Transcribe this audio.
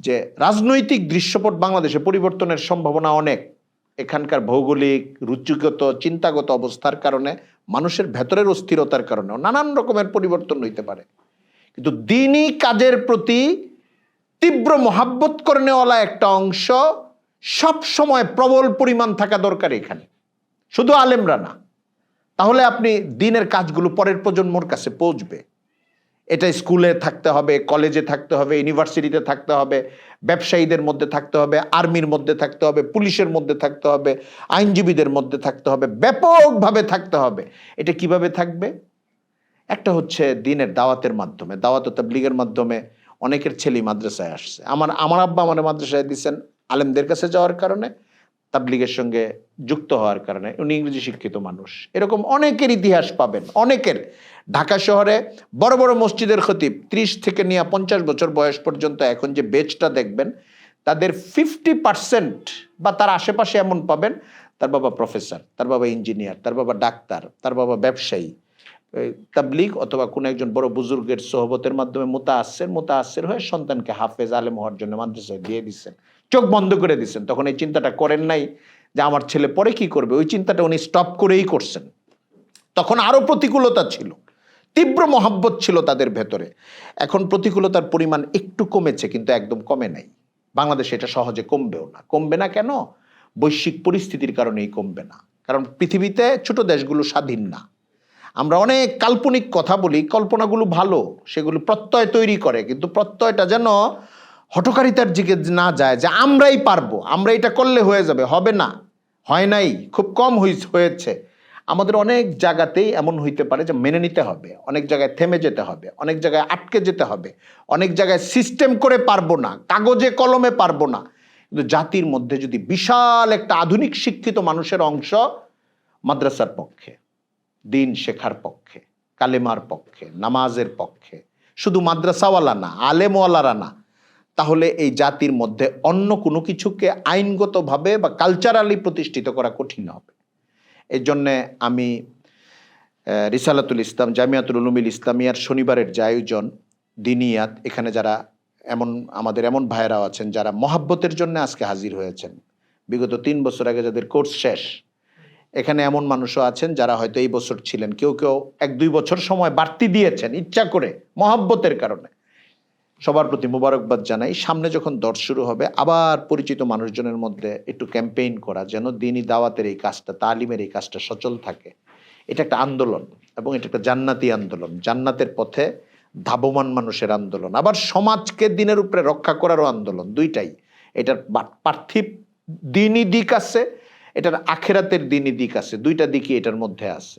যে রাজনৈতিক দৃশ্যপট বাংলাদেশে পরিবর্তনের সম্ভাবনা অনেক। এখানকার ভৌগোলিক, রুচিগত, চিন্তাগত অবস্থার কারণে, মানুষের ভেতরের অস্থিরতার কারণেও নানান রকমের পরিবর্তন হইতে পারে। কিন্তু দিনই কাজের প্রতি তীব্র মহাব্বত করে নেওয়ালা একটা অংশ সব সময় প্রবল পরিমাণ থাকা দরকার এখানে। শুধু আলেমরা না। তাহলে আপনি দিনের কাজগুলো পরের প্রজন্মর কাছে পৌঁছবে। এটা স্কুলে থাকতে হবে, কলেজে থাকতে হবে, ইউনিভার্সিটিতে থাকতে হবে, ব্যবসায়ীদের মধ্যে থাকতে হবে, আর্মির মধ্যে থাকতে হবে, পুলিশের মধ্যে থাকতে হবে, আইনজীবীদের মধ্যে থাকতে হবে, ব্যাপকভাবে থাকতে হবে। এটা কীভাবে থাকবে? একটা হচ্ছে দিনের দাওয়াতের মাধ্যমে, দাওয়াত ও তাবলিগের মাধ্যমে অনেকের ছেলে মাদ্রাসায় আসছে। আমার আমার আব্বা আমার মাদ্রাসায় দিচ্ছেন আলেমদের কাছে যাওয়ার কারণে, তাবলিগের সঙ্গে যুক্ত হওয়ার কারণে। উনি ইংরেজি শিক্ষিত মানুষ। এরকম অনেকের ইতিহাস পাবেন, অনেকের। ঢাকা শহরে বড় বড় মসজিদের খতিব, ত্রিশ থেকে নিয়ে পঞ্চাশ বছর বয়স পর্যন্ত এখন যে বেচটা দেখবেন, তাদের ফিফটি পার্সেন্ট বা তার আশেপাশে এমন পাবেন, তার বাবা প্রফেসর তার বাবা ইঞ্জিনিয়ার তার বাবা ডাক্তার, তার বাবা ব্যবসায়ী এই তাবলিগ অথবা কোনো একজন বড় বুজুর্গের সোহবতের মাধ্যমে মোতা আসছেন মোতা আসছেন হয়ে সন্তানকে হাফেজ, আলেম হওয়ার জন্য মাদ্রাসায় দিয়ে দিচ্ছেন। চোখ বন্ধ করে দিচ্ছেন। তখন এই চিন্তাটা করেন নাই যে আমার ছেলে পরে কি করবে? ওই চিন্তাটা উনি স্টপ করেই করছেন। তখন আরও প্রতিকূলতা ছিল। তীব্র মহাব্বত ছিল তাদের ভেতরে। এখন প্রতিকূলতার পরিমাণ একটু কমেছে, কিন্তু একদম কমে নাই। বাংলাদেশে এটা সহজে কমবেও না। কমবে না কেন? বৈশ্বিক পরিস্থিতির কারণেই কমবে না। কারণ পৃথিবীতে ছোট দেশগুলো স্বাধীন না। আমরা অনেক কাল্পনিক কথা বলি, কল্পনাগুলো ভালো, সেগুলো প্রত্যয় তৈরি করে, কিন্তু প্রত্যয়টা যেন হটকারিতার দিকে না যায় যে আমরাই পারব আমরা এটা করলে হয়ে যাবে। হবে না। হয় নাই, খুব কম হয়েছে। আমাদের অনেক জায়গাতেই এমন হইতে পারে যে মেনে নিতে হবে, অনেক জায়গায় থেমে যেতে হবে, অনেক জায়গায় আটকে যেতে হবে, অনেক জায়গায় সিস্টেম করে পারব না, কাগজে, কলমে পারব না। কিন্তু জাতির মধ্যে যদি বিশাল একটা আধুনিক শিক্ষিত মানুষের অংশ মাদ্রাসার পক্ষে, দিন শেখার পক্ষে, কালেমার পক্ষে, নামাজের পক্ষে, শুধু মাদ্রাসাওয়ালা না, আলেমওয়ালারা না, তাহলে এই জাতির মধ্যে অন্য কোনো কিছুকে আইনগতভাবে বা কালচারালি প্রতিষ্ঠিত করা কঠিন হবে। এই জন্যে আমি রিসালাতুল ইসলাম, জামিয়াতুল উলুমিল ইসলামিয়ার শনিবারের যে আয়োজন, দিনিয়াত, এখানে যারা এমন, আমাদের এমন ভাইয়েরাও আছেন যারা মহাব্বতের জন্য আজকে হাজির হয়েছেন। বিগত তিন বছর আগে যাদের কোর্স শেষ, এখানে এমন মানুষও আছেন যারা হয়তো এই বছর ছিলেন। কেউ কেউ এক দুই বছর সময় বাড়তি দিয়েছেন ইচ্ছা করে মহাব্বতের কারণে। সবার প্রতি মুবারকবাদ জানাই। সামনে যখন দর শুরু হবে, আবার পরিচিত মানুষজনের মধ্যে একটু ক্যাম্পেইন করা, যেন দিনই দাওয়াতের এই কাজটা, তালিমের এই কাজটা সচল থাকে। এটা একটা আন্দোলন এবং এটা একটা জান্নাতি আন্দোলন। জান্নাতের পথে ধাবমান মানুষের আন্দোলন। আবার সমাজকে দিনের উপরে রক্ষা করারও আন্দোলন দুইটাই। এটার পার্থিব দিনই দিক আছে, এটার আখেরাতের দিনই দিক আছে। দুইটা দিকই এটার মধ্যে আছে।